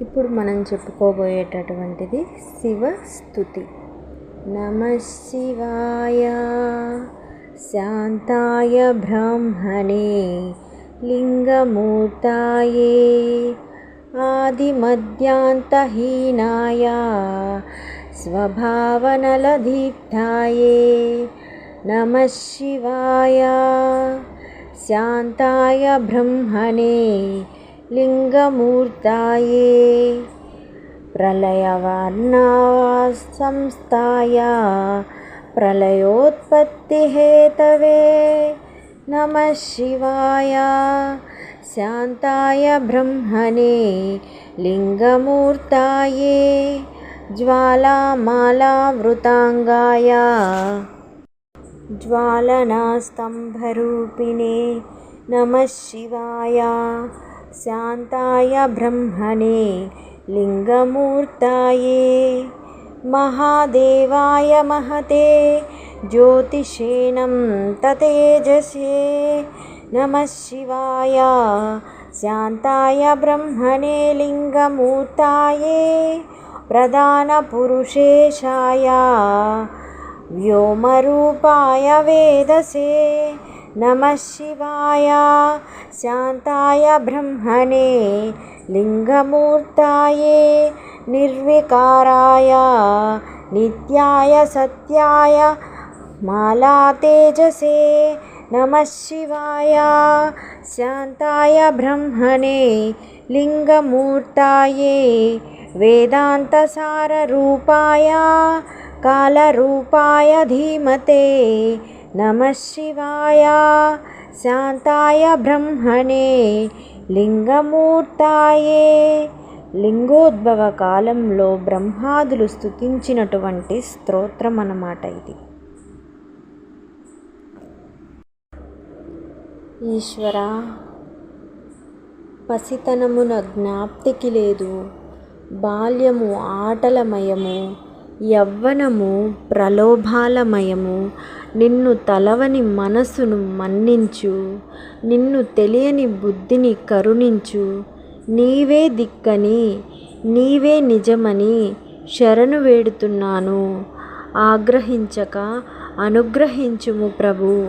ఇప్పుడు మనం చెప్పుకోబోయేటటువంటిది శివస్థుతి. నమ శివాయ. శాంతాయ బ్రహ్మణే. లింగమూర్తాయే. ఆదిమద్యాంతహీనాయ స్వభావనలదీప్తాయే నమ శివాయ. శాంతాయ బ్రహ్మణే. लिङ्गमूर्ताये प्रलयवर्णासंस्थाया प्रलयोत्पत्तिहेतवे नमः शिवाय शान्ताय ब्रह्मणे लिङ्गमूर्ताये ज्वालामालावृताङ्गाय ज्वालनास्तम्भरूपिणे नमः शिवाय शान्ताय ब्रह्मणे लिङ्गमूर्ताये महादेवाय महते ज्योतिषेणं ततेजसे नमः शिवाय शान्ताय ब्रह्मणे लिङ्गमूर्ताये प्रधानपुरुषेशाय व्योमरूपाय वेदसे नमः शिवाय। शान्ताय ब्रह्मणे लिङ्गमूर्ताये निर्विकाराय नित्याय सत्याय मालातेजसे नमः शिवाय। शान्ताय ब्रह्मणे लिङ्गमूर्ताये वेदान्तसाररूपाय कालरूपाय धीमते नमः शिवाय శాంతాయ బ్రహ్మణే లింగమూర్తాయే లింగోద్భవ కాలంలో బ్రహ్మాదులు స్థుతించినటువంటి స్తోత్రం అన్నమాట ఇది ఈశ్వర పసితనమున జ్ఞాప్తికి లేదు బాల్యము ఆటలమయము యవ్వనము ప్రలోభాలమయము. నిన్ను తలవని మనసును మన్నించు. నిన్ను తెలియని బుద్ధిని కరుణించు. నీవే దిక్కని నీవే నిజమని శరణు వేడుతున్నాను. ఆగ్రహించక అనుగ్రహించుము ప్రభు.